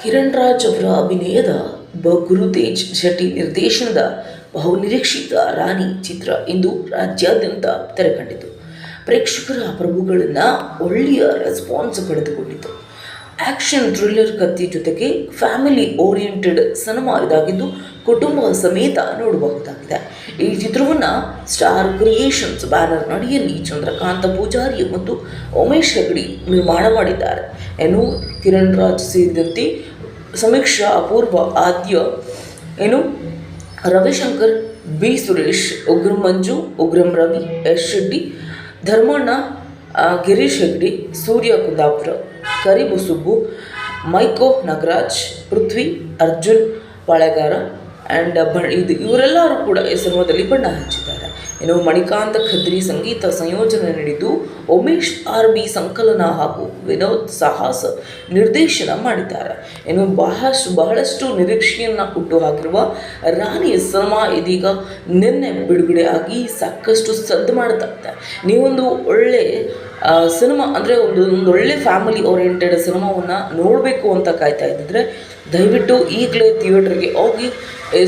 ಕಿರಣ್ ರಾಜ್ ಅವರ ಅಭಿನಯದ ಬ ಗುರುತೇಜ್ ಶೆಟ್ಟಿ ನಿರ್ದೇಶನದ ಬಹುನಿರೀಕ್ಷಿತ ರಾಣಿ ಚಿತ್ರ ಇಂದು ರಾಜ್ಯಾದ್ಯಂತ ತೆರೆಕಂಡಿತು. ಪ್ರೇಕ್ಷಕರ ಪ್ರಭುಗಳನ್ನು ಒಳ್ಳೆಯ ರೆಸ್ಪಾನ್ಸ್ ಪಡೆದುಕೊಂಡಿತು. ಆಕ್ಷನ್ ಥ್ರಿಲ್ಲರ್ ಕತ್ತಿ ಜೊತೆಗೆ ಫ್ಯಾಮಿಲಿ ಓರಿಯೆಂಟೆಡ್ ಸಿನಿಮಾ ಇದಾಗಿದ್ದು ಕುಟುಂಬ ಸಮೇತ ನೋಡಬಹುದಾಗಿದೆ. ಈ ಚಿತ್ರವನ್ನು ಸ್ಟಾರ್ ಕ್ರಿಯೇಷನ್ಸ್ ಬ್ಯಾನರ್ ನಡಿಯಲ್ಲಿ ಚಂದ್ರಕಾಂತ ಪೂಜಾರಿ ಮತ್ತು ಉಮೇಶ್ ಹೆಗಡಿ ನಿರ್ಮಾಣ ಮಾಡಿದ್ದಾರೆ. ಏನು ಕಿರಣ್ ರಾಜ್ ಸೇರಿದಂತೆ ಸಮೀಕ್ಷಾ ಅಪೂರ್ವ ಆದ್ಯ, ಏನು? Ravishankar, B. Suresh, Ugram Manju, Ugram Ravi, S. Shetty, Dharmanna Girish Hegde, Surya Kundapura Karibusubbu Mico Nagaraj, Prithvi, Arjun, Palegara and ಇದು ಇವರೆಲ್ಲರೂ ಕೂಡ ಈ ಸಿನಿಮಾದಲ್ಲಿ ಬಣ್ಣ ಹಚ್ಚಿದ್ದಾರೆ. ಇನ್ನು ಮಣಿಕಾಂತ ಖದ್ರಿ ಸಂಗೀತ ಸಂಯೋಜನೆ ನೀಡಿದ್ದು ಉಮೇಶ್ ಆರ್ ಬಿ ಸಂಕಲನ ಹಾಗೂ ವಿನೋದ್ ಸಾಹಸ ನಿರ್ದೇಶನ ಮಾಡಿದ್ದಾರೆ. ಇನ್ನು ಬಹಳಷ್ಟು ಬಹಳಷ್ಟು ನಿರೀಕ್ಷೆಯನ್ನು ಹುಟ್ಟು ಹಾಕಿರುವ ರಾಣಿ ಸಿನಿಮಾ ಇದೀಗ ನಿನ್ನೆ ಬಿಡುಗಡೆ ಆಗಿ ಸಾಕಷ್ಟು ಸದ್ದು ಮಾಡ್ತಾ ನೀವೊಂದು ಒಳ್ಳೆ ಸಿನಿಮಾ ಅಂದರೆ ಒಂದು ಒಂದು ಒಳ್ಳೆ ಫ್ಯಾಮಿಲಿ ಓರಿಯೆಂಟೆಡ್ ಸಿನಿಮಾವನ್ನು ನೋಡಬೇಕು ಅಂತ ಕಾಯ್ತಾ ಇದ್ದಿದ್ರೆ ದಯವಿಟ್ಟು ಈಗಲೇ ಥಿಯೇಟ್ರಿಗೆ ಹೋಗಿ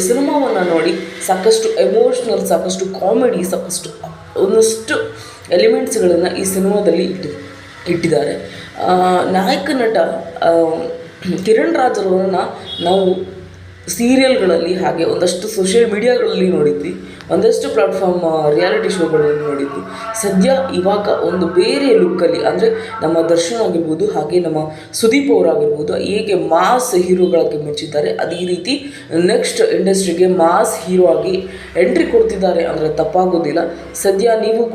ಸಿನಿಮಾವನ್ನು ನೋಡಿ, ಸಾಕಷ್ಟು ಎಮೋಷ್ನಲ್ ಸಾಕಷ್ಟು ಕಾಮಿಡಿ ಸಾಕಷ್ಟು ಒಂದಷ್ಟು ಎಲಿಮೆಂಟ್ಸ್ಗಳನ್ನು ಈ ಸಿನಿಮಾದಲ್ಲಿ ಇಟ್ಟು ಇಟ್ಟಿದ್ದಾರೆ. ನಾಯಕ ನಟ ಕಿರಣ್ ರಾಜ್ ನಾವು ಸೀರಿಯಲ್ಗಳಲ್ಲಿ ಹಾಗೆ ಒಂದಷ್ಟು ಸೋಷಿಯಲ್ ಮೀಡಿಯಾಗಳಲ್ಲಿ ನೋಡಿದ್ವಿ, ಒಂದಷ್ಟು ಪ್ಲಾಟ್ಫಾರ್ಮ್ ರಿಯಾಲಿಟಿ ಶೋಗಳಲ್ಲಿ ನೋಡಿದ್ವಿ. ಸದ್ಯ ಇವಾಗ ಒಂದು ಬೇರೆ ಲುಕ್ಕಲ್ಲಿ, ಅಂದರೆ ನಮ್ಮ ದರ್ಶನ್ ಆಗಿರ್ಬೋದು, ಹಾಗೆ ನಮ್ಮ ಸುದೀಪ್ ಅವರಾಗಿರ್ಬೋದು, ಹೇಗೆ ಮಾಸ್ ಹೀರೋಗಳಾಗಿ ಮೆಚ್ಚಿದ್ದಾರೆ, ಅದೇ ರೀತಿ ನೆಕ್ಸ್ಟ್ ಇಂಡಸ್ಟ್ರಿಗೆ ಮಾಸ್ ಹೀರೋ ಆಗಿ ಎಂಟ್ರಿ ಕೊಡ್ತಿದ್ದಾರೆ ಅಂದರೆ ತಪ್ಪಾಗೋದಿಲ್ಲ. ಸದ್ಯ ನೀವು ಕೂಡ